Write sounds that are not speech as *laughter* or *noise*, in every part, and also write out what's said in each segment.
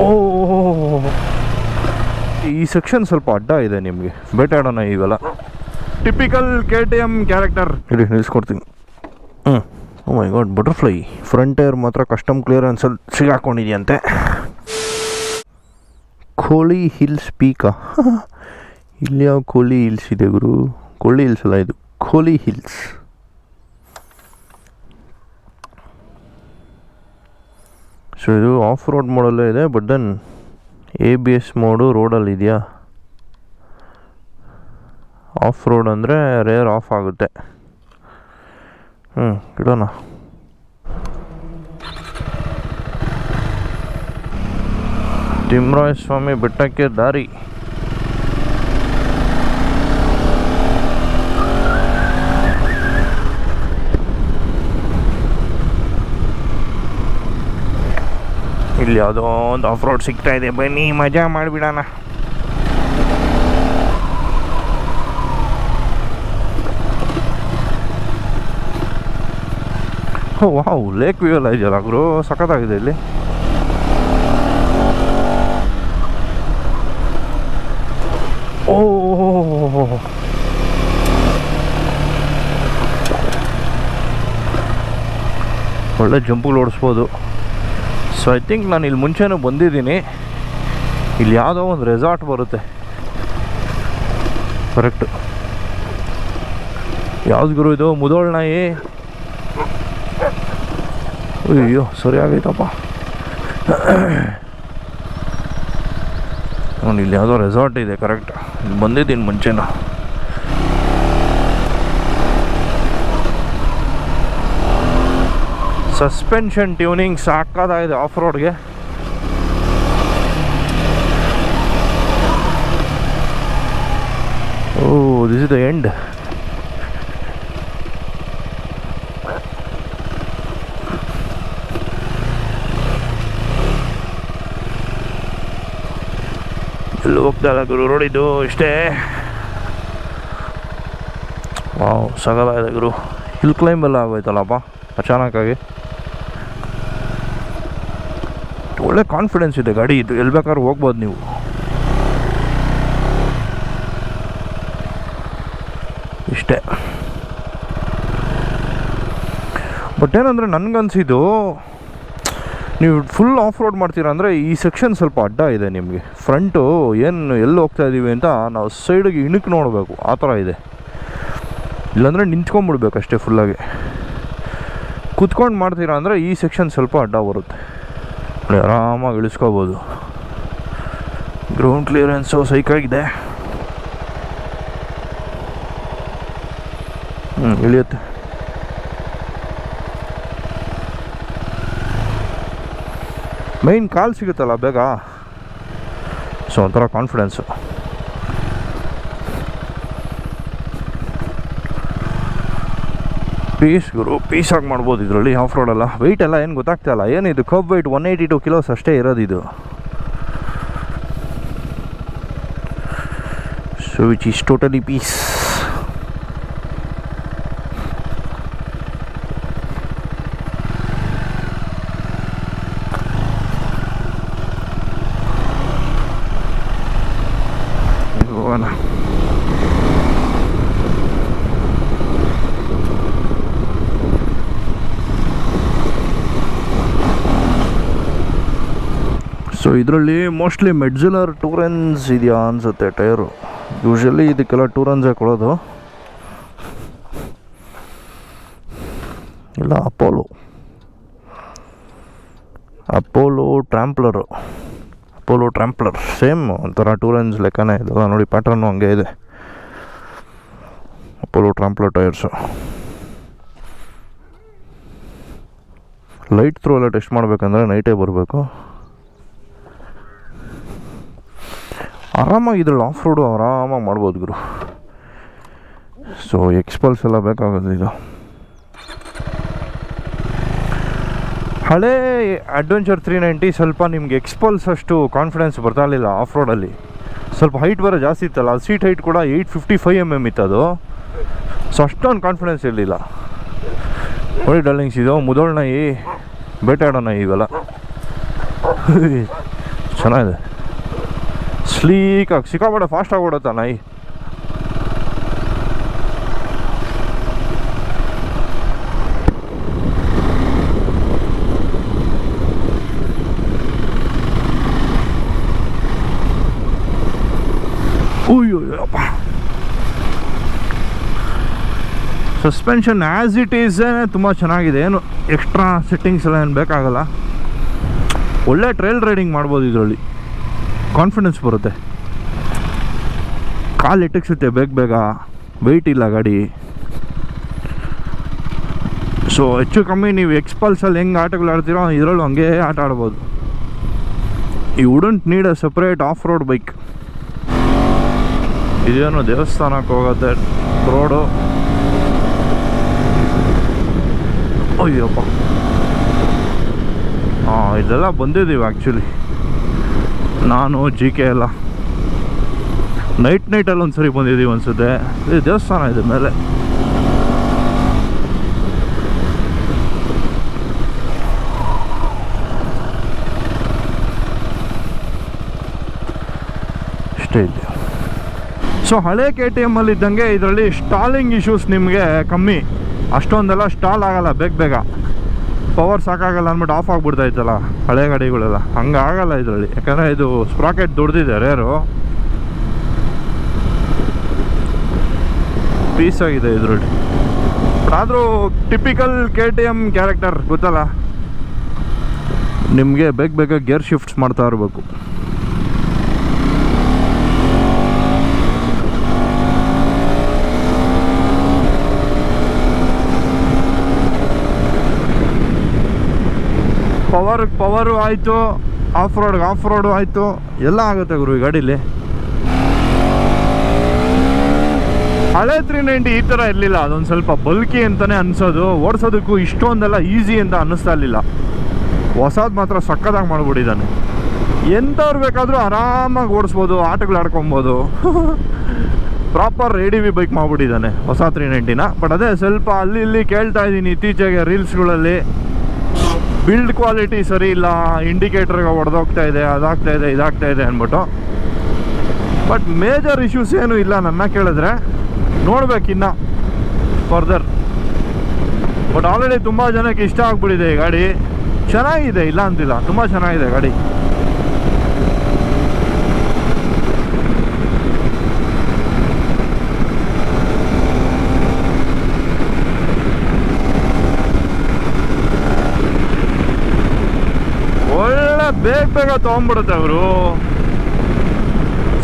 ಓ ಈ ಸೆಕ್ಷನ್ ಸ್ವಲ್ಪ ಅಡ್ಡ ಇದೆ ನಿಮಗೆ. ಬೇಟಾಡೋಣ ಈಗೆಲ್ಲ. Typical K T M character ಇಡಿ ನಿಲ್ಸ್ಕೊಡ್ತೀನಿ. ಹ್ಞೂ ಓ my god butterfly front air ಮಾತ್ರ ಕಸ್ಟಮ್ ಕ್ಲಿಯರೆನ್ಸಲ್ಲಿ ಸಿಗಾಕೊಂಡಿದೆಯಂತೆ. ಕೋಳಿ ಹಿಲ್ಸ್ ಪೀಕ ಇಲ್ಲಿ ಯಾವ ಕೋಳಿ ಹಿಲ್ಸ್ ಇದೆ ಗುರು? ಕೋಳಿ ಹಿಲ್ಸ್ ಅಲ್ಲ ಇದು. ಕೋಳಿ ಹಿಲ್ಸ್ ಸೊ ಇದು ಆಫ್ ರೋಡ್ ಮೋಡಲ್ಲೇ ಇದೆ but then A B S mode ರೋಡಲ್ಲಿ ಇದೆಯಾ? ಆಫ್ ರೋಡ್ ಅಂದರೆ ರೇರ್ ಆಫ್ ಆಗುತ್ತೆ. ಹ್ಞೂ ಇಡೋಣ. ತಿಮ್ಮರಾಯ ಸ್ವಾಮಿ ಬೆಟ್ಟಕ್ಕೆ ದಾರಿ. ಇಲ್ಲಿ ಯಾವುದೋ ಒಂದು ಆಫ್ ರೋಡ್ ಸಿಗ್ತಾ ಇದೆ. ಬನ್ನಿ, ಮಜಾ ಮಾಡಿಬಿಡೋಣ. ವಾವ್, ಲೇಕ್ ವ್ಯೂ ಎಲ್ಲ ಇದೆಯಲ್ಲ ಗುರು? ಸಖತ್ತಾಗಿದೆ ಇಲ್ಲಿ. ಓ. ಒಳ್ಳೆ ಜಂಪುಗಳು ಓಡಿಸ್ಬೋದು. ಸೊ ಐ ಥಿಂಕ್ ನಾನು ಇಲ್ಲಿ ಮುಂಚೆನೂ ಬಂದಿದ್ದೀನಿ. ಇಲ್ಲಿ ಯಾವುದೋ ಒಂದು ರೆಸಾರ್ಟ್ ಬರುತ್ತೆ. ಕರೆಕ್ಟ್ ಯಾವ್ದು ಗುರು ಇದು? ಮುದೋಳ್ ನಾಯಿ? ಅಯ್ಯೋ, ಸರಿ ಆಗೈತಪ್ಪ. ಇಲ್ಲಿ ಯಾವುದೋ ರೆಸಾರ್ಟ್ ಇದೆ ಕರೆಕ್ಟ್ ಇಲ್ಲಿ ಬಂದಿದ್ದೀನಿ ಮುಂಚೆನ. ಸಸ್ಪೆನ್ಷನ್ ಟ್ಯೂನಿಂಗ್ ಸಾಕಾಗಿದೆ ಆಫ್ ರೋಡ್ಗೆ oh this is the end ಇಲ್ಲ ಗುರು? ರೋಡಿದ್ದು ಇಷ್ಟೇ. ವಾವ್ ಸಗಲಾಗಿದೆ ಗುರು. ಹಿಲ್ ಕ್ಲೈಂಬ್ ಎಲ್ಲ ಆಗೋಯ್ತಲ್ಲಪ್ಪ, ಅಚಾನಕ್ಕಾಗಿ. ಒಳ್ಳೆ ಕಾನ್ಫಿಡೆನ್ಸ್ ಇದೆ, ಗಾಡಿ ಇದು ಎಲ್ಲಿ ಬೇಕಾದ್ರೂ ಹೋಗ್ಬೋದು ನೀವು. ಇಷ್ಟೇ. ಬಟ್ ಏನಂದರೆ ನನಗನ್ಸಿದ್ದು, ನೀವು ಫುಲ್ ಆಫ್ ರೋಡ್ ಮಾಡ್ತೀರಾ ಅಂದರೆ ಈ ಸೆಕ್ಷನ್ ಸ್ವಲ್ಪ ಅಡ್ಡ ಇದೆ ನಿಮಗೆ. ಫ್ರಂಟು ಏನು ಎಲ್ಲಿ ಹೋಗ್ತಾ ಇದ್ದೀವಿ ಅಂತ ನಾವು ಸೈಡಿಗೆ ಇಣುಕ್ ನೋಡಬೇಕು, ಆ ಥರ ಇದೆ. ಇಲ್ಲಾಂದರೆ ನಿಂತ್ಕೊಂಡ್ಬಿಡ್ಬೇಕು ಅಷ್ಟೇ ಫುಲ್ಲಾಗಿ ಕುತ್ಕೊಂಡು ಮಾಡ್ತೀರಾ ಅಂದರೆ ಈ ಸೆಕ್ಷನ್ ಸ್ವಲ್ಪ ಅಡ್ಡ ಬರುತ್ತೆ. ನೋಡಿ ಆರಾಮಾಗಿ ಇಳಿಸ್ಕೋಬೋದು. ಗ್ರೌಂಡ್ ಕ್ಲಿಯರೆನ್ಸು ಸೈಕಾಗಿದೆ ಹ್ಞೂ ಇಳಿಯುತ್ತೆ. ಮೈನ್ ಕಾಲ್ ಸಿಗುತ್ತಲ್ಲ ಬೇಗ? ಸೊ ಒಂಥರ ಕಾನ್ಫಿಡೆನ್ಸು ಪೀಸ್, ಗುರು, ಪೀಸಾಗಿ ಮಾಡ್ಬೋದು ಇದರಲ್ಲಿ ಆಫ್ ರೋಡೆಲ್ಲ ವೆಯ್ಟ್ ಎಲ್ಲ ಏನು ಗೊತ್ತಾಗ್ತಾ ಇಲ್ಲ. ಏನಿದು kerb weight one eighty two kilos ಅಷ್ಟೇ ಇರೋದು ಇದು. So which is totally piece ಹೋಗೋಣ ಇದರಲ್ಲಿ ಮೋಸ್ಟ್ಲಿ ಮೆಡ್ಜುಲರ್ ಟೂರೆನ್ಸ್ ಇದೆಯಾ ಅನಿಸುತ್ತೆ ಟೈರು ಯೂಶಲಿ ಇದಕ್ಕೆಲ್ಲ ಟೂರೆನ್ಸ್ ಕೊಡೋದು ಇಲ್ಲ Apollo Apollo Tramplr Apollo Tramplr same ಒಂಥರ ಟೂರೆನ್ಸ್ ಲೆಕ್ಕನೇ ಇದೆಲ್ಲ ನೋಡಿ ಪ್ಯಾಟ್ರನ್ನು ಹಂಗೆ ಇದೆ. Apollo Tramplr tyres light throw ಎಲ್ಲ ಟೆಸ್ಟ್ ಮಾಡಬೇಕಂದ್ರೆ ನೈಟೇ ಬರಬೇಕು. ಆರಾಮಾಗಿ ಇದ್ರಲ್ಲಿ ಆಫ್ ರೋಡು ಆರಾಮಾಗಿ ಮಾಡ್ಬೋದು ಗುರು. ಸೊ ಎಕ್ಸ್ಪಲ್ಸ್ ಎಲ್ಲ ಬೇಕಾಗೋದು ಇದು. ಹಳೇ ಅಡ್ವೆಂಚರ್ ತ್ರೀ ನೈಂಟಿ ಸ್ವಲ್ಪ ನಿಮ್ಗೆ ಎಕ್ಸ್ಪಲ್ಸ್ ಅಷ್ಟು ಕಾನ್ಫಿಡೆನ್ಸ್ ಬರ್ತಾ ಇರಲಿಲ್ಲ ಆಫ್ ರೋಡಲ್ಲಿ ಸ್ವಲ್ಪ ಹೈಟ್ ಬರೋ ಜಾಸ್ತಿ ಇತ್ತಲ್ಲ ಸೀಟ್ ಹೈಟ್ ಕೂಡ eight fifty five M M ಇತ್ತು ಅದು. ಸೊ ಅಷ್ಟೊಂದು ಕಾನ್ಫಿಡೆನ್ಸ್ ಇರಲಿಲ್ಲ. ನೋಡಿ ಡಲ್ಲಿಂಗ್ಸ್ ಇದು ಮುದೋಳ್ ನಾಯಿ ಬೇಟೆಯಾಡೋ ನಾಯಿ ಇವೆಲ್ಲ *laughs* ಚೆನ್ನಾಗಿದೆ. ಸ್ಲೀಕಾಗಿ ಸಿಕ್ಕಾಪಟ್ಟೆ ಫಾಸ್ಟಾಗಿ ಓಡುತ್ತಾ ನಾಯಿ. ಸಸ್ಪೆನ್ಷನ್ ಆ್ಯಸ್ ಇಟ್ ಈಸ್ ತುಂಬ ಚೆನ್ನಾಗಿದೆ. ಏನು ಎಕ್ಸ್ಟ್ರಾ ಸೆಟ್ಟಿಂಗ್ಸ್ ಎಲ್ಲ ಏನು ಬೇಕಾಗಲ್ಲ. ಒಳ್ಳೆ ಟ್ರೈಲ್ ರೈಡಿಂಗ್ ಮಾಡ್ಬೋದು ಇದರಲ್ಲಿ. ಕಾನ್ಫಿಡೆನ್ಸ್ ಬರುತ್ತೆ. ಕಾಲು ಎಟಕ್ಸುತ್ತೆ ಬೇಗ ಬೇಗ. ವೆಯ್ಟ್ ಇಲ್ಲ ಗಾಡಿ. ಸೊ ಹೆಚ್ಚು ಕಮ್ಮಿ ನೀವು ಎಕ್ಸ್ಪಲ್ಸಲ್ಲಿ ಹೆಂಗೆ ಆಟಗಳು ಆಡ್ತೀರೋ ಇದರಲ್ಲೂ ಹಂಗೆ ಆಟ ಆಡ್ಬೋದು. ಈ wouldn't need a separate off road bike ಇದೇನು ದೇವಸ್ಥಾನಕ್ಕೆ ಹೋಗುತ್ತೆ? ರೋಡು ಅಯ್ಯಪ್ಪ. ಹಾಂ, ಇದೆಲ್ಲ ಬಂದಿದ್ದೀವಿ ಆ್ಯಕ್ಚುಲಿ ನಾನು ಜಿ ಕೆ ಎಲ್ಲ ನೈಟ್ ನೈಟಲ್ಲಿ ಒಂದು ಸರಿ ಬಂದಿದ್ದೀವಿ ಅನಿಸುತ್ತೆ. ಇದು ದೇವಸ್ಥಾನ ಇದೆ ಮೇಲೆ. ಇಷ್ಟೇ ಇದೆ. ಸೊ ಹಳೆ ಕೆ ಟಿ ಎಮ್ಮಲ್ಲಿ ಇದ್ದಂಗೆ ಇದರಲ್ಲಿ ಸ್ಟಾಲಿಂಗ್ ಇಶ್ಯೂಸ್ ನಿಮಗೆ ಕಮ್ಮಿ. ಅಷ್ಟೊಂದೆಲ್ಲ ಸ್ಟಾಲ್ ಆಗಲ್ಲ, ಬೇಗ ಬೇಗ. ಪವರ್ ಸಾಕಾಗಲ್ಲ ಅಂದ್ಬಿಟ್ಟು ಆಫ್ ಆಗಿಬಿಡ್ತಾ ಇತ್ತಲ್ಲ ಹಳೆ ಗಾಡಿಗಳೆಲ್ಲ. ಹಂಗೆ ಆಗಲ್ಲ ಇದರಲ್ಲಿ. ಯಾಕಂದರೆ ಇದು ಸ್ಪ್ರಾಕೆಟ್ ದೊಡ್ಡದಿದೆ ರೇರು ಪೀಸ್ ಆಗಿದೆ ಇದರಲ್ಲಿ. ಆದರೂ typical K T M character ಗೊತ್ತಲ್ಲ? ನಿಮಗೆ ಬೇಗ ಬೇಗ ಗೇರ್ ಶಿಫ್ಟ್ಸ್ ಮಾಡ್ತಾ ಇರಬೇಕು. ಪವರ್ ಪವರು ಆಯಿತು ಆಫ್ ರೋಡ್ಗೆ ಆಫ್ ರೋಡು ಆಯಿತು, ಎಲ್ಲ ಆಗುತ್ತೆ ಗುರು ಈ ಗಾಡೀಲಿ. ಹಳೆ ತ್ರೀ ನೈಂಟಿ ಈ ಥರ ಇರಲಿಲ್ಲ, ಅದೊಂದು ಸ್ವಲ್ಪ ಬಲ್ಕಿ ಅಂತಲೇ ಅನ್ಸೋದು. ಓಡಿಸೋದಕ್ಕೂ ಇಷ್ಟೊಂದೆಲ್ಲ ಈಸಿ ಅಂತ ಅನ್ನಿಸ್ತಾ ಇರಲಿಲ್ಲ. ಹೊಸದು ಮಾತ್ರ ಸಕ್ಕದಾಗಿ ಮಾಡ್ಬಿಟ್ಟಿದ್ದಾನೆ. ಎಂಥವ್ರು ಬೇಕಾದರೂ ಆರಾಮಾಗಿ ಓಡಿಸ್ಬೋದು, ಆಟಗಳು ಆಡ್ಕೊಬೋದು. Proper A D V bike ಮಾಡ್ಬಿಟ್ಟಿದ್ದಾನೆ ಹೊಸ ತ್ರೀ ನೈಂಟಿನ ಬಟ್ ಅದೇ ಸ್ವಲ್ಪ ಅಲ್ಲಿ ಇಲ್ಲಿ ಕೇಳ್ತಾ ಇದ್ದೀನಿ ಇತ್ತೀಚೆಗೆ ರೀಲ್ಸ್ಗಳಲ್ಲಿ ಬಿಲ್ಡ್ ಕ್ವಾಲಿಟಿ ಸರಿ ಇಲ್ಲ ಇಂಡಿಕೇಟರ್ಗೆ ಹೊಡೆದೋಗ್ತಾ ಇದೆ, ಅದಾಗ್ತಾ ಇದೆ, ಇದಾಗ್ತಾ ಇದೆ ಅಂದ್ಬಿಟ್ಟು. ಬಟ್ ಮೇಜರ್ ಇಶ್ಯೂಸ್ ಏನೂ ಇಲ್ಲ ನನ್ನ ಕೇಳಿದ್ರೆ. ನೋಡ್ಬೇಕಿನ್ನ ಫರ್ದರ್ ಬಟ್ ಆಲ್ರೆಡಿ ತುಂಬ ಜನಕ್ಕೆ ಇಷ್ಟ ಆಗ್ಬಿಟ್ಟಿದೆ ಈ ಗಾಡಿ. ಚೆನ್ನಾಗಿದೆ, ಇಲ್ಲ ಅಂತಿಲ್ಲ. ತುಂಬ ಚೆನ್ನಾಗಿದೆ ಗಾಡಿ ಒಳ್ಳೆ ಬೇಗ ತೊಗೊಂಡ್ಬಿಡುತ್ತೆ ಅವರು.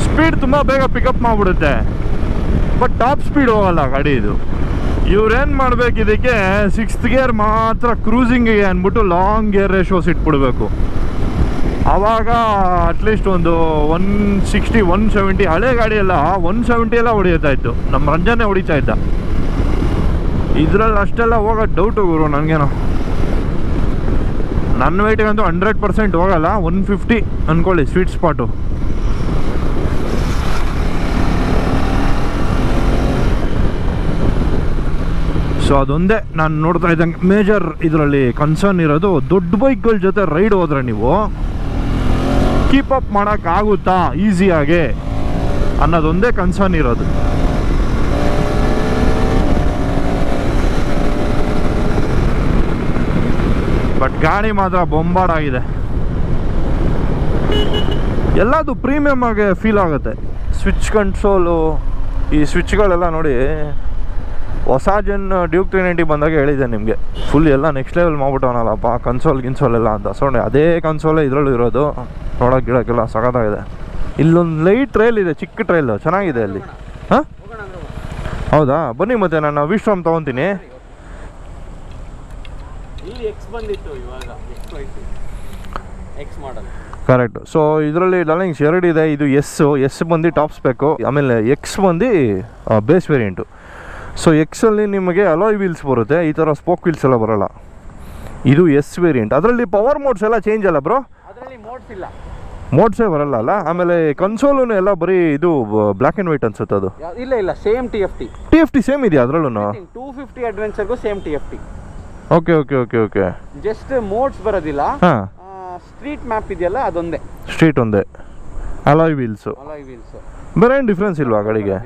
ಸ್ಪೀಡ್ ತುಂಬ ಬೇಗ ಪಿಕಪ್ ಮಾಡಿಬಿಡುತ್ತೆ. ಬಟ್ ಟಾಪ್ ಸ್ಪೀಡ್ ಹೋಗಲ್ಲ ಗಾಡಿ ಇದು. ಇವ್ರೇನು ಮಾಡ್ಬೇಕು ಇದಕ್ಕೆ? ಸಿಕ್ಸ್ತ್ ಗೇರ್ ಮಾತ್ರ ಕ್ರೂಸಿಂಗಿಗೆ ಅಂದ್ಬಿಟ್ಟು ಲಾಂಗ್ ಗೇರ್ ರೇಷೋಸ್ ಇಟ್ಬಿಡ್ಬೇಕು ಆವಾಗ ಅಟ್ಲೀಸ್ಟ್ ಒಂದು ಒನ್ ಸಿಕ್ಸ್ಟಿ ಒನ್ ಸೆವೆಂಟಿ ಹಳೆ ಗಾಡಿ ಒನ್ ಸೆವೆಂಟಿ ಎಲ್ಲ ಹೊಡಿತಾ ಇತ್ತು. ನಮ್ಮ ರಂಜನೆ ಹೊಡಿತಾ ಇದ್ದ. ಇದ್ರಲ್ಲಿ ಅಷ್ಟೆಲ್ಲ ಹೋಗೋ ಡೌಟು ಗುರು, ನನಗೇನೋ. ನನ್ನ ವೆಯ್ಟಿಗಂತೂ ಹಂಡ್ರೆಡ್ ಪರ್ಸೆಂಟ್ ಹೋಗಲ್ಲ ಒನ್ ಫಿಫ್ಟಿ ಅಂದ್ಕೊಳ್ಳಿ ಸ್ವೀಟ್ ಸ್ಪಾಟು ಸೊ ಅದೊಂದೇ ನಾನು ನೋಡ್ತಾ ಇದ್ದಂಗೆ ಮೇಜರ್ ಇದರಲ್ಲಿ ಕನ್ಸರ್ನ್ ಇರೋದು, ದೊಡ್ಡ ಬೈಕ್ಗಳ ಜೊತೆ ರೈಡ್ ಹೋದ್ರೆ ನೀವು ಕೀಪ್ ಅಪ್ ಮಾಡೋಕ್ಕಾಗುತ್ತಾ ಈಸಿಯಾಗೆ ಅನ್ನೋದೊಂದೇ ಕನ್ಸರ್ನ್ ಇರೋದು. ಬಟ್ ಗಾಡಿ ಮಾತ್ರ ಬೊಂಬಾಡ್ ಆಗಿದೆ. ಎಲ್ಲದು ಪ್ರೀಮಿಯಮ್ ಆಗಿ ಫೀಲ್ ಆಗುತ್ತೆ. ಸ್ವಿಚ್ ಕಂಟ್ರೋಲು ಈ ಸ್ವಿಚ್ಗಳೆಲ್ಲ ನೋಡಿ, ಹೊಸ ಜನ್ ಡ್ಯೂಕ್ ತ್ರೀ ನೈಂಟಿ ಬಂದಾಗ ಹೇಳಿದೆ ನಿಮಗೆ. ಫುಲ್ ಎಲ್ಲ ನೆಕ್ಸ್ಟ್ ಲೆವೆಲ್ ಮಾಡ್ಬಿಟ್ಟವನಲ್ಲಪ್ಪ ಕನ್ಸೋಲ್ ಗಿನ್ಸೋಲ್ ಎಲ್ಲ ಅಂತ. ಸೊ ಅದೇ ಕನ್ಸೋಲೇ ಇದರಲ್ಲೂ ಇರೋದು. ನೋಡೋಕೆ ಗಿಡಕ್ಕೆಲ್ಲ ಸಖತ್ತಾಗಿದೆ. ಇಲ್ಲೊಂದು ಲೈಟ್ ಟ್ರೈಲ್ ಇದೆ, ಚಿಕ್ಕ ಟ್ರೈಲು ಚೆನ್ನಾಗಿದೆ ಅಲ್ಲಿ. ಹಾಂ? ಹೌದಾ? ಬನ್ನಿ ಮತ್ತೆ, ನಾನು ವಿಶ್ರಾಮ್ ತೊಗೊತೀನಿ. ಇಲ್ಲಿ ಎಕ್ಸ್ ಬಂದಿತ್ತು ಇವಾಗ. ಎಕ್ಸ್ ಹೋಯ್ತು. ಎಕ್ಸ್ ಮಾಡಲ್ ಕರೆಕ್ಟ್ ಸೊ ಇದರಲ್ಲಿ ಡಾರ್ಲಿಂಗ್ಸ್ ಎರಡು ಇದೆ. ಇದು ಎಸ್ ಎಸ್ ಬಂದು ಟಾಪ್ ಸ್ಪೆಕ್ ಆಮೇಲೆ ಎಕ್ಸ್ ಬಂದು ಬೇಸ್ ವೇರಿಯಂಟು ಸೊ ಎಕ್ಸಲ್ಲಿ ನಿಮಗೆ ಅಲಾಯ್ ವೀಲ್ಸ್ ಬರುತ್ತೆ. ಈ ಥರ ಸ್ಪೋಕ್ ವೀಲ್ಸ್ ಎಲ್ಲ ಬರೋಲ್ಲ. ಇದು ಎಸ್ ವೇರಿಯಂಟ್ ಅದರಲ್ಲಿ ಪವರ್ ಮೋಡ್ಸ್ ಎಲ್ಲ ಚೇಂಜ್ ಅಲ್ಲ ಬ್ರೋ ಅದರಲ್ಲಿ ಮೋಡ್ಸ್ ಇಲ್ಲ. ಮೋಡ್ಸೇ ಬರಲ್ಲ ಅಲ್ಲ? ಆಮೇಲೆ ಕನ್ಸೋಲು ಎಲ್ಲ ಬರೀ ಇದು ಬ್ಲ್ಯಾಕ್ ಆ್ಯಂಡ್ ವೈಟ್ ಅನ್ಸುತ್ತೆ ಅದು. ಇಲ್ಲ ಇಲ್ಲ. Same T F T T F T same ಇದೆಯಾ ಅದರಲ್ಲೂ two fifty ಅಡ್ವೆಂಚರ್ಗೂ same T F T okay okay okay okay. Just modes ಬರೋದಿಲ್ಲ. ಹಾಂ. ಸ್ಟ್ರೀಟ್ ಮ್ಯಾಪ್ ಇದೆಯಲ್ಲ ಅದೊಂದೇ. ಸ್ಟ್ರೀಟ್ ಒಂದೇ. ಅಲಾಯ್ ವೀಲ್ಸು ಅಲಾಯ್ ವೀಲ್ಸ್ ಬೇರೆ ಏನು ಡಿಫ್ರೆನ್ಸ್ ಇಲ್ವಾ ಗಾಡಿಗೆ?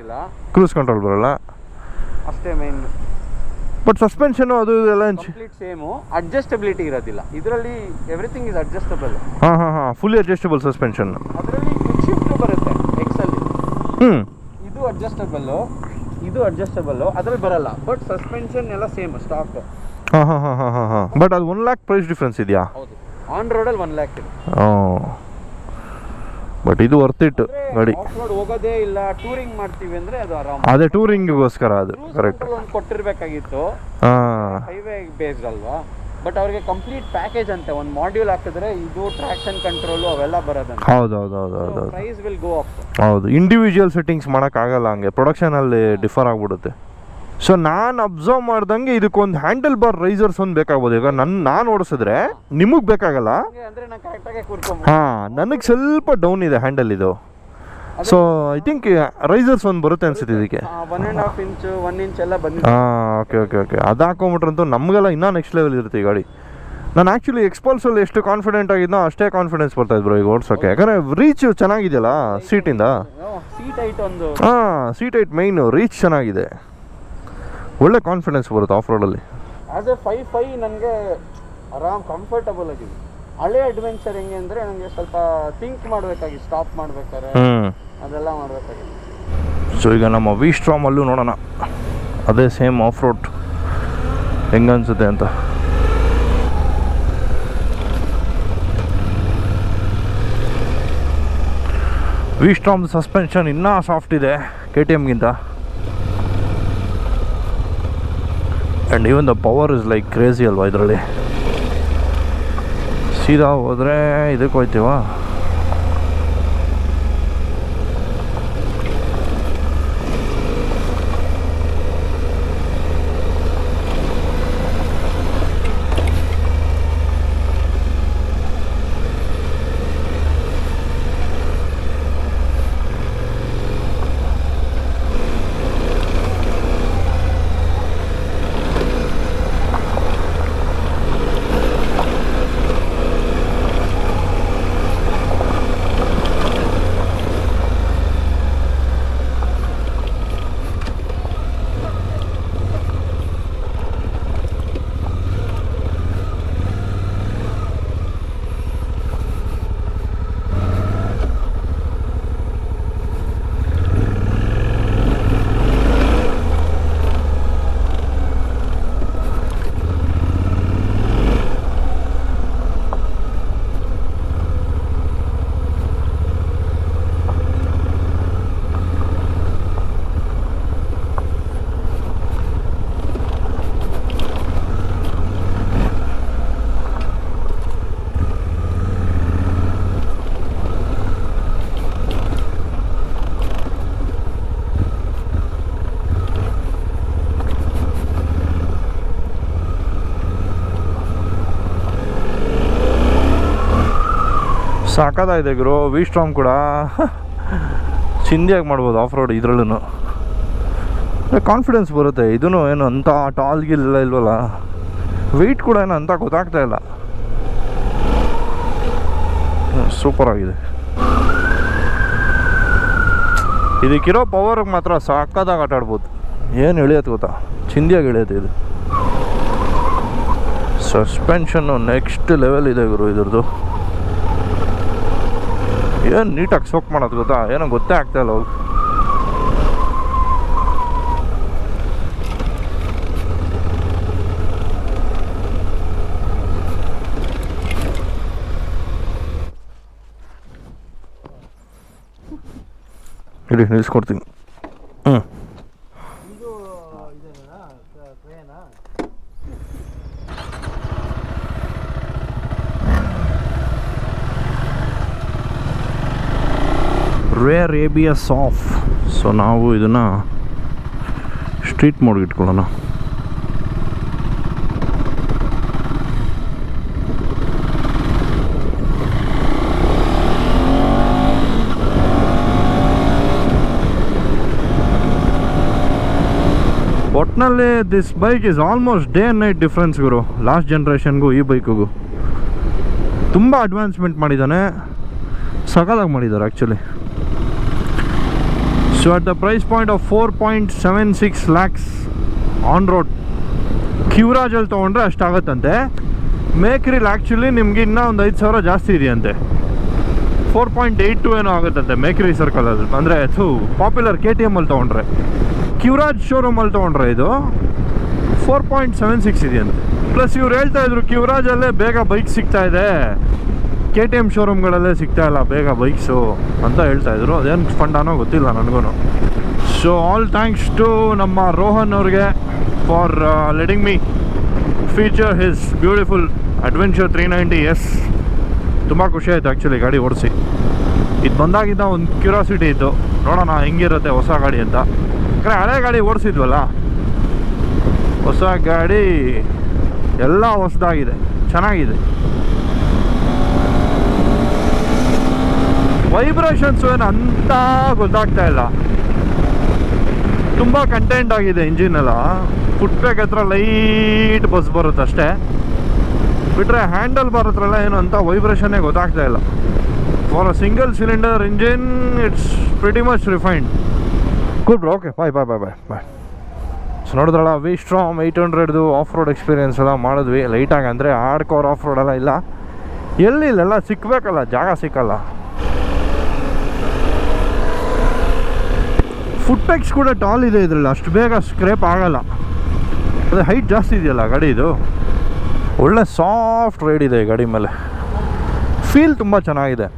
ಕ್ರೂಸ್ ಕಂಟ್ರೋಲ್ ಬರಲ್ಲ? ಅಷ್ಟೇ ಮೈನ್ ಬಟ್ ಸಸ್ಪೆನ್ಷನು ಅದು ಇದೆಲ್ಲ ಕಂಪ್ಲೀಟ್ ಸೇಮು ಅಡ್ಜಸ್ಟಬಿಲಿಟಿ ಇರೋದಿಲ್ಲ. ಇದರಲ್ಲಿ ಎವ್ರಿಥಿಂಗ್ ಇಸ್ ಅಡ್ಜಸ್ಟಬಲ್ ಹಾಂ ಹಾಂ ಹಾಂ. ಫುಲ್ಲಿ ಅಡ್ಜಸ್ಟಬಲ್ ಸಸ್ಪೆನ್ಷನ್ ಅದರಲ್ಲಿ ಶಿಫ್ಟ್ ಬರುತ್ತೆ ಎಕ್ಸಲ್ಲಿ ಹ್ಞೂ ಇದು ಅಡ್ಜಸ್ಟಬಲ್ಲು ಇದು ಅಡ್ಜಸ್ಟಬಲ್ಲು ಅದರಲ್ಲಿ ಬರಲ್ಲ. ಬಟ್ ಸಸ್ಪೆನ್ಷನ್ ಎಲ್ಲ ಸೇಮ್ ಸ್ಟಾಕ್ ಹಾಂ ಹಾಂ ಹಾಂ ಹಾಂ ಹಾಂ ಹಾಂ. ಬಟ್ ಅದು ಒನ್ ಲ್ಯಾಕ್ ಪ್ರೈಸ್ ಡಿಫ್ರೆನ್ಸ್ ಇದೆಯಾ? ಹೌದು. ಆನ್ ರೋಡಲ್ಲಿ ಒನ್ ಲ್ಯಾಕ್ ಇದೆ. ಹಾಂ ಬಟ್ ಇದು ವರ್ತ್ ಇಟ್ ಗಾಡಿ. ಆಫ್ ರೋಡ್ ಹೋಗೋದೇ ಇಲ್ಲ ಟೂರಿಂಗ್ ಮಾಡ್ತೀವಿ ಅಂದ್ರೆ ಅದು ಆರಾಮ್. ಅದೇ ಟೂರಿಂಗಿಗೋಸ್ಕರ ಅದು ಕರೆಕ್ಟ್ ಒಂದು ಕೊಟ್ಟಿರ್ಬೇಕಾಗಿತ್ತು. ಹಾಂ. ಹೈವೇ ಬೇಸ್ಡ್ ಅಲ್ವಾ? ಬಟ್ ಅವರಿಗೆ ಕಂಪ್ಲೀಟ್ ಪ್ಯಾಕೇಜ್ ಅಂತೆ ಒಂದು ಮಾಡ್ಯೂಲ್ ಹಾಕಿದ್ರೆ ಇದು ಟ್ರಾಕ್ಷನ್ ಕಂಟ್ರೋಲು ಅವೆಲ್ಲ ಬರೋದಂತೆ. ಹೌದು ಹೌದು ಹೌದು ಹೌದು ಹೌದು ಪ್ರೈಸ್ ವಿಲ್ ಗೋ ಅಪ್ ಹೌದು. ಇಂಡಿವಿಜುವಲ್ ಸೆಟ್ಟಿಂಗ್ಸ್ ಮಾಡೋಕ್ಕಾಗಲ್ಲ ಹಂಗೆ. ಪ್ರೊಡಕ್ಷನಲ್ಲಿ ಡಿಫರ್ ಆಗಿಬಿಡುತ್ತೆ. ಸೊ ನಾನು ಅಬ್ಸರ್ವ್ ಮಾಡ್ದಂಗೆ ಇದಕ್ಕೊಂದು ಹ್ಯಾಂಡಲ್ ಬಾರ್ ರೈಸರ್ಸ್ ಒಂದು ಬೇಕಾಗ್ಬೋದು. ಈಗ ನನ್ನ ನಾನು ಓಡಿಸಿದ್ರೆ ನಿಮಗೆ ಬೇಕಾಗಲ್ಲ? ಹಾಂ ನನಗೆ ಸ್ವಲ್ಪ ಡೌನ್ ಇದೆ ಹ್ಯಾಂಡಲ್ ಇದು. ಸೊ ಐ ಥಿಂಕ್ ರೈಸರ್ಸ್ ಒಂದು ಬರುತ್ತೆ ಅನ್ಸುತ್ತೆ ಇದಕ್ಕೆ. ಹಾಂ ಓಕೆ ಓಕೆ ಓಕೆ ಅದು ಹಾಕೊಂಬಿಟ್ರಂತೂ ನಮಗೆಲ್ಲ ಇನ್ನೂ ನೆಕ್ಸ್ಟ್ ಲೆವೆಲ್ ಇರುತ್ತೆ ಈ ಗಾಡಿ. ನಾನು ಆ್ಯಕ್ಚುಲಿ ಎಕ್ಸ್ಪಲ್ಸಲ್ಲಿ ಎಷ್ಟು ಕಾನ್ಫಿಡೆಂಟ್ ಆಗಿದ್ದೋ ಅಷ್ಟೇ ಕಾನ್ಫಿಡೆನ್ಸ್ ಬರ್ತಾ ಇದ್ರು ಈಗ ಓಡಿಸೋಕೆ. ಯಾಕಂದರೆ ರೀಚ್ ಚೆನ್ನಾಗಿದೆಯಲ್ಲ ಸೀಟಿಂದ ಸೀಟ್ ಐಟ್ ಒಂದು ಹಾಂ ಸೀಟ್ ಐಟ್ ಮೈನು ರೀಚ್ ಚೆನ್ನಾಗಿದೆ. ಒಳ್ಳೆ ಕಾನ್ಫಿಡೆನ್ಸ್ ಬರುತ್ತೆ ಆಫ್ ರೋಡಲ್ಲಿ ಆಸ್ ಎ ಫೈ ಫೈ ನನಗೆ ಆರಾಮ್ ಕಂಫರ್ಟಬಲ್ ಆಗಿದೆ. ಹಳೆ ಅಡ್ವೆಂಚರ್ ಹೆಂಗೆ ಅಂದರೆ ನನಗೆ ಸ್ವಲ್ಪ ಥಿಂಕ್ ಮಾಡಬೇಕಾಗಿ ಸ್ಟಾಪ್ ಮಾಡ್ಬೇಕಾದ್ರೆ ಅದೆಲ್ಲ ಮಾಡಬೇಕಾಗಿತ್ತು ಸೊ ಈಗ ನಮ್ಮ ವಿ ಸ್ಟ್ರಾಮಲ್ಲೂ ನೋಡೋಣ. ಅದೇ ಸೇಮ್ ಆಫ್ ರೋಡ್ ಹೆಂಗನ್ಸುತ್ತೆ ಅಂತ. ವಿ ಸ್ಟ್ರಾಮ್ ಸಸ್ಪೆನ್ಷನ್ ಇನ್ನೂ ಸಾಫ್ಟ್ ಇದೆ K T ಎಮ್ಗಿಂತ and even the power is like crazy ಅಲ್ವಾ ಇದರಲ್ಲಿ. ಸೀದಾ ಹೋದರೆ ಇದಕ್ಕೆ ಹೋಯ್ತೀವಾ ಸಾಕಾಗಿದೆ ಗುರು. ವಿ ಸ್ಟ್ರಾಮ್ ಕೂಡ ಚಿಂದಿಯಾಗಿ ಮಾಡ್ಬೋದು ಆಫ್ ರೋಡ್ ಇದರಲ್ಲೂ ಕಾನ್ಫಿಡೆನ್ಸ್ ಬರುತ್ತೆ. ಇದೂ ಏನು ಅಂಥ ಟಾಲ್ ಗಿಲ್ಲ ಇಲ್ವಲ್ಲ? ವೆಯ್ಟ್ ಕೂಡ ಏನು ಅಂತ ಗೊತ್ತಾಗ್ತಾ ಇಲ್ಲ. ಸೂಪರ್ ಆಗಿದೆ. ಇದಕ್ಕಿರೋ ಪವರ್ಗೆ ಮಾತ್ರ ಸಾಕಾದಾಗ ಆಟ ಆಡ್ಬೋದು. ಏನು ಎಳಿಯತ್ತೆ ಗೊತ್ತಾ? ಚಿಂದಿಯಾಗಿ ಎಳಿಯತ್ತೆ ಇದು. ಸಸ್ಪೆನ್ಷನ್ನು ನೆಕ್ಸ್ಟ್ ಲೆವೆಲ್ ಇದೆ ಗುರು ಇದ್ರದ್ದು. ಏನು ನೀಟಾಗಿ ಸೋಕ್ ಮಾಡೋದು ಗೊತ್ತಾ? ಏನೋ ಗೊತ್ತೇ ಆಗ್ತಾ ಇಲ್ಲ ಅವು. ಇಡಿ ನಿಲ್ಲಿಸ್ಕೊಡ್ತೀನಿ. ಹ್ಞೂ ಇದು ಇದೇನಾ ಟ್ರೇನಾ rear A B S off so ನಾವು ಇದನ್ನು ಸ್ಟ್ರೀಟ್ ಮೋಡ್ಗೆ ಇಟ್ಕೊಳ್ಳೋಣ. ಒಟ್ಟಿನಲ್ಲಿ this bike is almost day and night difference Guru. Last ಜನ್ರೇಷನ್ಗೂ ಈ ಬೈಕಿಗೂ ತುಂಬ ಅಡ್ವಾನ್ಸ್ಮೆಂಟ್ ಮಾಡಿದ್ದಾನೆ. ಸಕಾಲಾಗಿ ಮಾಡಿದ್ದಾರೆ actually price point of four point seven six lakhs on road ಕ್ಯೂರಾಜಲ್ಲಿ ತೊಗೊಂಡ್ರೆ ಅಷ್ಟಾಗತ್ತಂತೆ ಮೇಕ್ರಿಲ್ ಆ್ಯಕ್ಚುಲಿ ನಿಮ್ಗೆ ಇನ್ನೂ ಒಂದು ಐದು ಸಾವಿರ ಜಾಸ್ತಿ ಇದೆಯಂತೆ. ಫೋರ್ ಪಾಯಿಂಟ್ ಏಯ್ಟ್ ಟು ಏನೋ ಆಗುತ್ತಂತೆ ಮೇಕ್ರಿ ಸರ್ಕಲಲ್ಲಿ ಅಂದರೆ ಥೂ ಪಾಪ್ಯುಲರ್ ಕೆ ಟಿ ಎಮ್ಮಲ್ಲಿ ತೊಗೊಂಡ್ರೆ. ಕ್ಯೂರಾಜ್ ಶೋರೂಮಲ್ಲಿ ತೊಗೊಂಡ್ರೆ ಇದು ಫೋರ್ ಪಾಯಿಂಟ್ ಸೆವೆನ್ ಸಿಕ್ಸ್ ಇದೆಯಂತೆ. ಪ್ಲಸ್ ಇವ್ರು ಹೇಳ್ತಾ ಇದ್ರು ಕ್ಯೂರಾಜಲ್ಲೇ ಬೇಗ ಬೈಕ್ ಸಿಗ್ತಾ ಇದೆ. ಕೆ ಟಿ ಎಂ ಶೋರೂಮ್ಗಳಲ್ಲೇ ಸಿಗ್ತಾ ಇಲ್ಲ, ಬೇಗ ಬೈಕ್ಸು ಅಂತ ಹೇಳ್ತಾ ಇದ್ರು. ಅದೇನು ಫಂಡಾನೋ ಗೊತ್ತಿಲ್ಲ ನನಗೂ ಸೊ ಆಲ್ ಥ್ಯಾಂಕ್ಸ್ ಟು ನಮ್ಮ ರೋಹನ್ ಅವ್ರಿಗೆ for letting me feature his beautiful adventure three ninety S ತುಂಬ ಖುಷಿ ಆಯಿತು ಆ್ಯಕ್ಚುಲಿ ಗಾಡಿ ಓಡಿಸಿ. ಇದು ಬಂದಾಗಿದ್ದ ಒಂದು ಕ್ಯೂರಿಯಾಸಿಟಿ ಇತ್ತು. ನೋಡೋಣ ಹೆಂಗಿರುತ್ತೆ ಹೊಸ ಗಾಡಿ ಅಂತ. ಯಾಕಂದರೆ ಹಳೆ ಗಾಡಿ ಓಡಿಸಿದ್ವಲ್ಲ? ಹೊಸ ಗಾಡಿ ಎಲ್ಲ ಹೊಸದಾಗಿದೆ. ಚೆನ್ನಾಗಿದೆ. ವೈಬ್ರೇಷನ್ಸು ಏನು ಅಂತ ಗೊತ್ತಾಗ್ತಾ ಇಲ್ಲ. ತುಂಬ ಕಂಟೆಂಟ್ ಆಗಿದೆ ಇಂಜಿನ್ ಎಲ್ಲ. ಫುಟ್ ಬ್ಯಾಗ್ ಹತ್ರ ಲೈಟ್ ಬಸ್ ಬರುತ್ತೆ ಅಷ್ಟೇ. ಬಿಟ್ಟರೆ ಹ್ಯಾಂಡಲ್ ಬಾರ್ ಹತ್ರ ಎಲ್ಲ ಏನು ಅಂತ ವೈಬ್ರೇಷನ್ನೇ ಗೊತ್ತಾಗ್ತಾ ಇಲ್ಲ. For a single cylinder engine it's pretty much refined good okay bye bye bye bye bye so ನೋಡಿದ್ರಲ್ಲ V Strom eight hundred off road experience ಎಲ್ಲ ಮಾಡಿದ್ವಿ. ಲೈಟಾಗಿ ಅಂದರೆ ಹಾರ್ಡ್ ಕೋರ್ ಆಫ್ ರೋಡ್ ಎಲ್ಲ ಇಲ್ಲ, ಎಲ್ಲಿ ಇಲ್ಲೆಲ್ಲ ಸಿಕ್ಕಬೇಕಲ್ಲ ಜಾಗ ಸಿಕ್ಕಲ್ಲ. ಫುಟ್ ಪ್ಯಾಕ್ಸ್ ಕೂಡ ಟಾಲ್ ಇದೆ ಇದರಲ್ಲಿ. ಅಷ್ಟು ಬೇಗ ಸ್ಕ್ರೇಪ್ ಆಗಲ್ಲ. ಅದೇ ಹೈಟ್ ಜಾಸ್ತಿ ಇದೆಯಲ್ಲ ಗಾಡಿ ಇದು? ಒಳ್ಳೆ ಸಾಫ್ಟ್ ರೈಡ್ ಇದೆ ಗಾಡಿ ಮೇಲೆ. ಫೀಲ್ ತುಂಬ ಚೆನ್ನಾಗಿದೆ.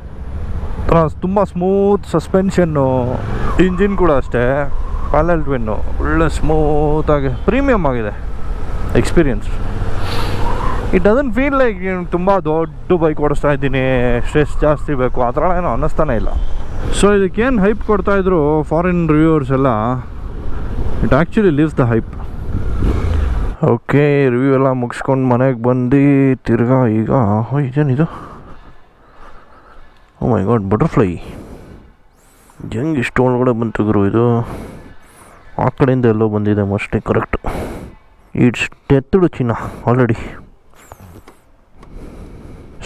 ತುಂಬ ಸ್ಮೂತ್ ಸಸ್ಪೆನ್ಷನ್ನು ಇಂಜಿನ್ ಕೂಡ ಅಷ್ಟೇ. ಪ್ಯಾಲಲ್ ಟ್ವಿನ್ನು ಒಳ್ಳೆ ಸ್ಮೂತಾಗಿ ಪ್ರೀಮಿಯಮ್ ಆಗಿದೆ. Experience it doesn't feel like ತುಂಬ ದೊಡ್ಡ ಬೈಕ್ ಓಡಿಸ್ತಾ ಇದ್ದೀನಿ. ಸ್ಟ್ರೆಸ್ ಜಾಸ್ತಿ ಬೇಕು. ಆ ಥರ ಏನೋ ಅನ್ನಿಸ್ತಾನೆ ಇಲ್ಲ. ಸೊ ಇದಕ್ಕೇನು ಹೈಪ್ ಕೊಡ್ತಾಯಿದ್ರು ಫಾರಿನ್ ರಿವ್ಯೂವರ್ಸ್ ಎಲ್ಲ? It actually leaves the hype okay review ಎಲ್ಲ ಮುಗಿಸ್ಕೊಂಡು ಮನೆಗೆ ಬಂದು, ತಿರ್ಗಾ ಈಗ ಇದೇನಿದು ಓ ಮೈ ಗಾಡ್ ಬಟರ್ಫ್ಲೈ ಹೆಂಗೆ ಇಷ್ಟು ಒಳಗಡೆ ಬಂತು ಗುರು ಇದು. ಆ ಕಡೆಯಿಂದ ಎಲ್ಲೋ ಬಂದಿದೆ ಮೋಸ್ಟ್ಲಿ ಕರೆಕ್ಟ್ ಇಟ್ಸ್ ಡೆತ್ತುಡು ಚಿನ್ನ ಆಲ್ರೆಡಿ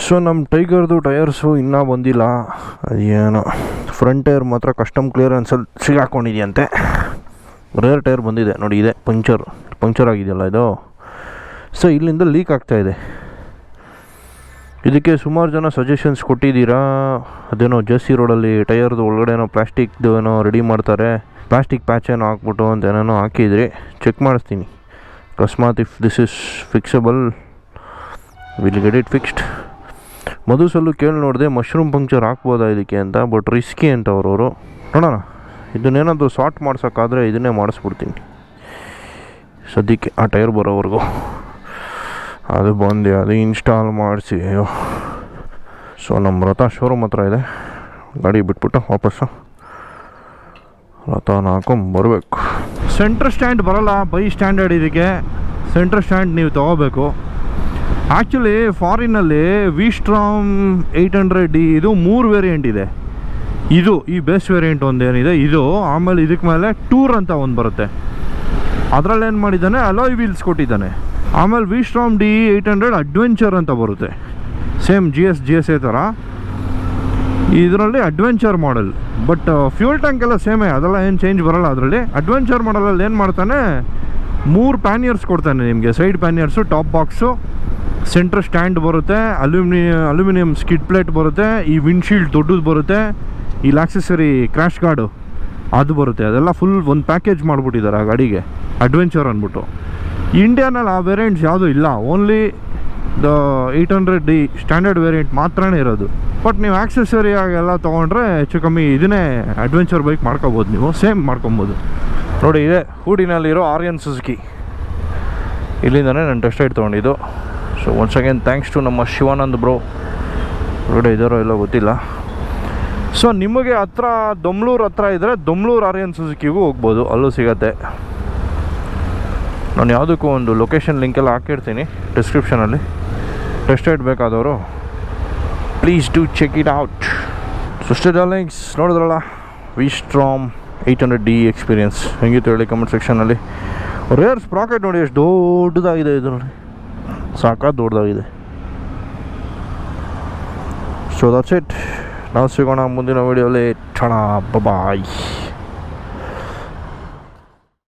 ಸೊ ನಮ್ಮ ಟೈಗರ್ದು ಟೈರ್ಸು ಇನ್ನೂ ಬಂದಿಲ್ಲ. ಅದೇನೋ, ಫ್ರಂಟ್ ಟೈರ್ ಮಾತ್ರ ಕಸ್ಟಮ್ ಕ್ಲಿಯರೆನ್ಸಲ್ಲಿ ಸಿಗಾಕೊಂಡಿದೆಯಂತೆ. ರೇರ್ ಟೈರ್ ಬಂದಿದೆ, ನೋಡಿ ಇದೆ, ಪಂಚರ್ ಪಂಚರ್ ಆಗಿದೆಯಲ್ಲ ಇದು. ಸೊ ಇಲ್ಲಿಂದ ಲೀಕ್ ಆಗ್ತಾ ಇದೆ. ಇದಕ್ಕೆ ಸುಮಾರು ಜನ ಸಜೆಷನ್ಸ್ ಕೊಟ್ಟಿದ್ದೀರಾ? ಅದೇನೋ ಜರ್ಸಿ ರೋಡಲ್ಲಿ ಟೈರ್ದು ಒಳಗಡೆ ಏನೋ ಪ್ಲಾಸ್ಟಿಕ್ದು ಏನೋ ರೆಡಿ ಮಾಡ್ತಾರೆ. ಪ್ಲಾಸ್ಟಿಕ್ ಪ್ಯಾಚ್ ಏನೋ ಹಾಕ್ಬಿಟ್ಟು ಅಂತ ಏನೇನೋ ಹಾಕಿದ್ರಿ. ಚೆಕ್ ಮಾಡಿಸ್ತೀನಿ. ಅಕಸ್ಮಾತ್ if this is fixable will get it fixed ಮಧುಸಲ್ಲು ಕೇಳಿ ನೋಡಿದೆ ಮಶ್ರೂಮ್ ಪಂಕ್ಚರ್ ಹಾಕ್ಬೋದಾ ಇದಕ್ಕೆ ಅಂತ ಬಟ್ ರಿಸ್ಕಿ ಅಂತ ಅವ್ರವರು. ನೋಡೋಣ, ಇದನ್ನೇನಾದರೂ ಸಾರ್ಟ್ ಮಾಡ್ಸೋಕ್ಕಾದರೆ ಇದನ್ನೇ ಮಾಡಿಸ್ಬಿಡ್ತೀನಿ. ಸದ್ಯಕ್ಕೆ ಆ ಟೈರ್ ಬರೋವರೆಗೂ. ಅದು ಬಂದು, ಅದು ಇನ್ಸ್ಟಾಲ್ ಮಾಡಿಸಿ. ಅಯ್ಯೋ. ಸೊ ನಮ್ಮ ರಥ ಶೋರೂಮ್ ಹತ್ರ ಇದೆ. ಗಾಡಿ ಬಿಟ್ಬಿಟ್ಟು ವಾಪಸ್ಸು. ರಥನ ಹಾಕೊಂಬರ್ಬೇಕು ಬರಬೇಕು. ಸೆಂಟ್ರ್ ಸ್ಟ್ಯಾಂಡ್ ಬರೋಲ್ಲ ಬೈ ಸ್ಟ್ಯಾಂಡರ್ಡ್ ಇದಕ್ಕೆ. ಸೆಂಟ್ರ್ ಸ್ಟ್ಯಾಂಡ್ ನೀವು ತೊಗೋಬೇಕು. Actually ಫಾರಿನಲ್ಲಿ V Strom eight hundred D ಇದು ಮೂರು ವೇರಿಯಂಟ್ ಇದೆ. ಇದು, ಈ ಬೆಸ್ಟ್ ವೇರಿಯಂಟ್ ಒಂದೇನಿದೆ, ಇದು, ಆಮೇಲೆ ಇದಕ್ಕೆ ಮೇಲೆ ಟೂರ್ ಅಂತ ಒಂದು ಬರುತ್ತೆ. ಅದರಲ್ಲಿ ಏನು ಮಾಡಿದ್ದಾನೆ? ಅಲಾಯ್ ವೀಲ್ಸ್ ಕೊಟ್ಟಿದ್ದಾನೆ. ಆಮೇಲೆ V Strom D eight hundred adventure ಅಂತ ಬರುತ್ತೆ. Same G S G S A ಥರ ಇದರಲ್ಲಿ adventure model but fuel tank ಎಲ್ಲ ಸೇಮೇ ಅದೆಲ್ಲ ಏನು ಚೇಂಜ್ ಬರಲ್ಲ ಅದರಲ್ಲಿ. ಅಡ್ವೆಂಚರ್ ಮಾಡಲಲ್ಲಿ ಏನು ಮಾಡ್ತಾನೆ? ಮೂರು ಪ್ಯಾನಿಯರ್ಸ್ ಕೊಡ್ತಾನೆ ನಿಮಗೆ. Side panniers top box centre stand ಬರುತ್ತೆ ಅಲ್ಯೂಮಿನಿಯಂ ಅಲ್ಯೂಮಿನಿಯಂ ಸ್ಕಿಡ್ ಪ್ಲೇಟ್ ಬರುತ್ತೆ, ಈ ವಿಂಡ್ಶೀಲ್ಡ್ ದೊಡ್ಡದು ಬರುತ್ತೆ, ಈ ಆಕ್ಸೆಸರಿ ಕ್ರ್ಯಾಶ್ ಗಾರ್ಡು ಅದು ಬರುತ್ತೆ. ಅದೆಲ್ಲ ಫುಲ್ ಒಂದು ಪ್ಯಾಕೇಜ್ ಮಾಡಿಬಿಟ್ಟಿದ್ದಾರೆ ಆ ಗಾಡಿಗೆ. ಅಡ್ವೆಂಚರ್ ಅಂದ್ಬಿಟ್ಟು. ಇಂಡಿಯಾನಲ್ಲಿ ಆ ವೇರಿಯಂಟ್ಸ್ ಯಾವುದೂ ಇಲ್ಲ. Only the eight hundred D standard variant ಮಾತ್ರನೇ ಇರೋದು. ಬಟ್ ನೀವು ಆಕ್ಸೆಸರಿ ಆಗೆಲ್ಲ ತೊಗೊಂಡ್ರೆ ಹೆಚ್ಚು ಕಮ್ಮಿ ಇದನ್ನೇ ಅಡ್ವೆಂಚರ್ ಬೈಕ್ ಮಾಡ್ಕೋಬೋದು ನೀವು. ಸೇಮ್ ಮಾಡ್ಕೊಬೋದು. ನೋಡಿ, ಇದೆ ಹೂಡಿನಲ್ಲಿರೋ ಆರ್ಯನ್ ಸುಜುಕಿ. ಇಲ್ಲಿಂದನೇ ನಾನು ಟೆಸ್ಟ್ ರೈಡ್ ತೊಗೊಂಡಿದ್ದು. So once again thanks to ನಮ್ಮ ಶಿವಾನಂದ್ ಬ್ರೋ ಹೊರಗಡೆ ಇದ್ದಾರೋ ಇಲ್ಲೋ ಗೊತ್ತಿಲ್ಲ. ಸೊ ನಿಮಗೆ ಹತ್ರ, ದೊಮ್ಲೂರು ಹತ್ರ ಇದ್ದರೆ ದೊಮ್ಲೂರು ಆರ್ಯನ್ ಸುಜುಕಿಗೂ ಹೋಗ್ಬೋದು. ಅಲ್ಲೂ ಸಿಗತ್ತೆ. ನಾನು ಯಾವುದಕ್ಕೂ ಒಂದು ಲೊಕೇಶನ್ ಲಿಂಕೆಲ್ಲ ಹಾಕಿರ್ತೀನಿ ಡಿಸ್ಕ್ರಿಪ್ಷನಲ್ಲಿ ಟೆಸ್ಟ್ ಬೇಕಾದವರು. Please do check it out ಸುಷ್ಟೇ darlings ನೋಡಿದ್ರಲ್ಲ? V Strom eight hundred D experience ಹೆಂಗಿತ್ತು ಹೇಳಿ ಕಮೆಂಟ್ ಸೆಕ್ಷನಲ್ಲಿ ರೇರ್ ಸ್ಪ್ರಾಕೆಟ್ ನೋಡಿ, ಎಷ್ಟು ದೊಡ್ಡದಾಗಿದೆ ಇದರಲ್ಲಿ ಸಾಕಾಗಿ ದೊಡ್ಡದಾಗಿದೆ. ಸೊ ದಟ್ಸ್ ಇಟ್ ನಾವು ಸಿಗೋಣ ಮುಂದಿನ ವೀಡಿಯೋಲಿ ಠಣ ಬಾಯ್